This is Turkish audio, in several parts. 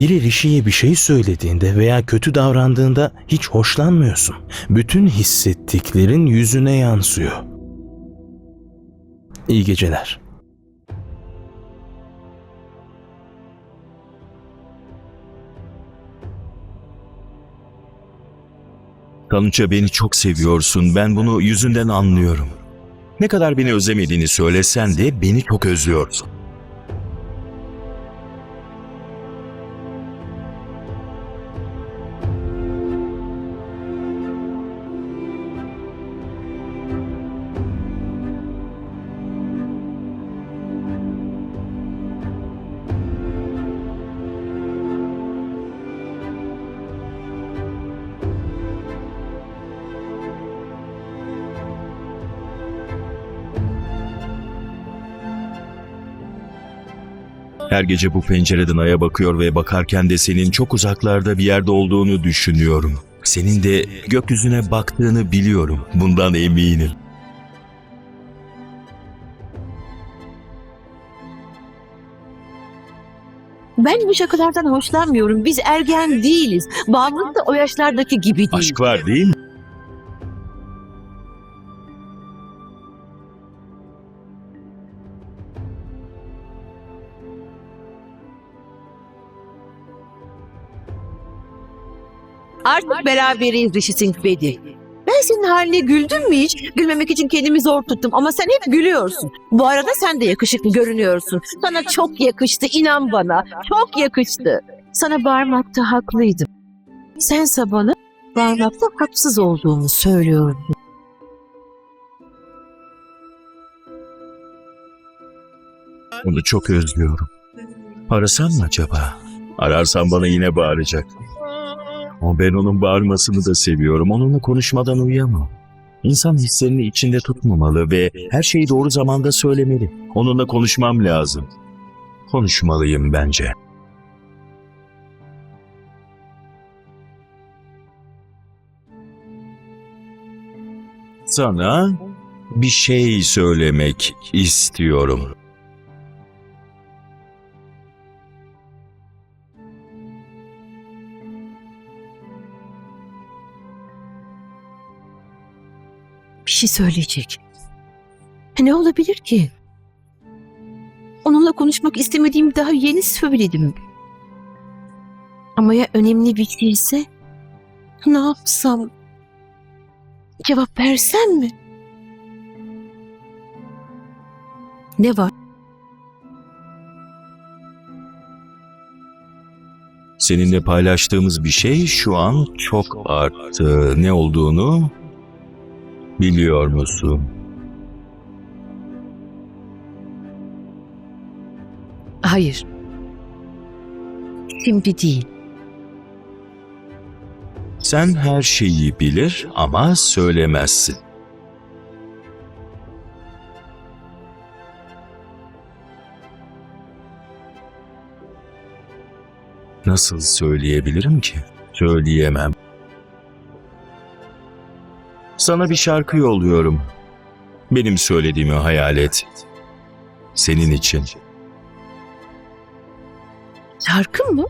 Biri Rishi'ye bir şey söylediğinde veya kötü davrandığında hiç hoşlanmıyorsun. Bütün hissettiklerin yüzüne yansıyor. İyi geceler. Kanunca beni çok seviyorsun. Ben bunu yüzünden anlıyorum. Ne kadar beni özlemediğini söylesen de beni çok özlüyorsun. Her gece bu pencereden aya bakıyor ve bakarken de senin çok uzaklarda bir yerde olduğunu düşünüyorum. Senin de gökyüzüne baktığını biliyorum. Bundan eminim. Ben bu şakalardan hoşlanmıyorum. Biz ergen değiliz. Bağımlılık da o yaşlardaki gibi değil. Aşk var değil mi? Artık beraberiz Rishi Singh Bedi. Ben senin haline güldüm mü hiç? Gülmemek için kendimi zor tuttum ama sen hep gülüyorsun. Bu arada sen de yakışıklı görünüyorsun. Sana çok yakıştı inan bana. Çok yakıştı. Sana bağırmakta haklıydım. Sense bana bağırmakta haksız olduğumu söylüyordun. Onu çok özlüyorum. Arasam mı acaba? Ararsam bana yine bağıracak. Ama ben onun bağırmasını da seviyorum. Onunla konuşmadan uyuyamam. İnsan hislerini içinde tutmamalı ve her şeyi doğru zamanda söylemeli. Onunla konuşmam lazım. Konuşmalıyım bence. Sana bir şey söylemek istiyorum. Şey söyleyecek. Ne olabilir ki? Onunla konuşmak istemediğimi daha yeni söyledim. Ama ya önemli bir şeyse? Ne yapsam? Cevap versem mi? Ne var? Seninle paylaştığımız bir şey şu an çok arttı. Ne olduğunu biliyor musun? Hayır. Şimdi değil. Sen her şeyi bilir ama söylemezsin. Nasıl söyleyebilirim ki? Söyleyemem. Sana bir şarkı yolluyorum. Benim söylediğimi hayal et. Senin için. Şarkı mı?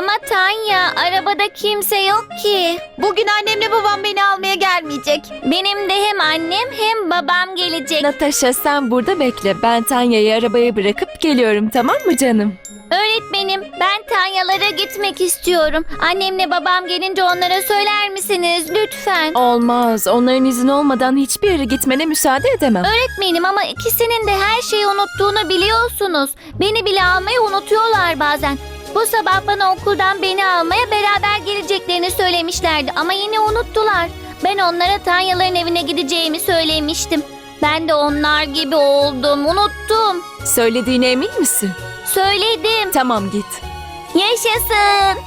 Ama Tanya arabada kimse yok ki. Bugün annemle babam beni almaya gelmeyecek. Benim de hem annem hem babam gelecek. Natasha sen burada bekle. Ben Tanya'yı arabaya bırakıp geliyorum tamam mı canım? Öğretmenim ben Tanyalara gitmek istiyorum. Annemle babam gelince onlara söyler misiniz lütfen? Olmaz. Onların izni olmadan hiçbir yere gitmene müsaade edemem. Öğretmenim ama ikisinin de her şeyi unuttuğunu biliyorsunuz. Beni bile almayı unutuyorlar bazen. Bu sabah bana okuldan beni almaya beraber geleceklerini söylemişlerdi ama yine unuttular. Ben onlara Tanyaların evine gideceğimi söylemiştim. Ben de onlar gibi oldum, unuttum. Söylediğine emin misin? Söyledim. Tamam git. Yaşasın.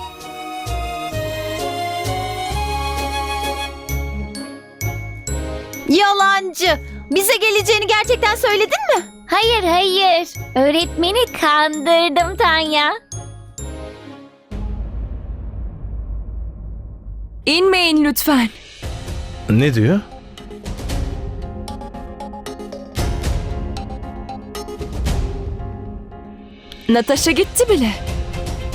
Yalancı. Bize geleceğini gerçekten söyledin mi? Hayır hayır. Öğretmeni kandırdım Tanya. İnmeyin lütfen. Ne diyor? Natasha gitti bile.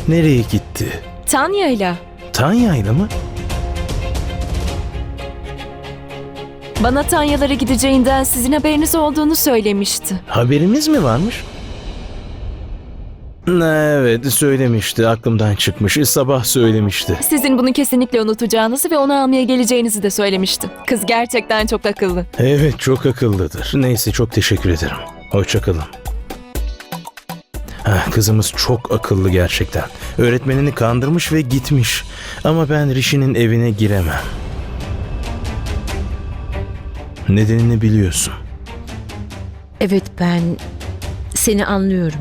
Nereye gitti? Tanya'yla. Tanya'yla mı? Bana Tanya'lara gideceğinden sizin haberiniz olduğunu söylemişti. Haberimiz mi varmış? Evet söylemişti aklımdan çıkmış sabah söylemişti. Sizin bunu kesinlikle unutacağınızı ve onu almaya geleceğinizi de söylemişti. Kız gerçekten çok akıllı. Evet çok akıllıdır. Neyse çok teşekkür ederim. Hoşçakalın. Ah, kızımız çok akıllı gerçekten. Öğretmenini kandırmış ve gitmiş. Ama ben Rishi'nin evine giremem. Nedenini biliyorsun. Evet ben seni anlıyorum.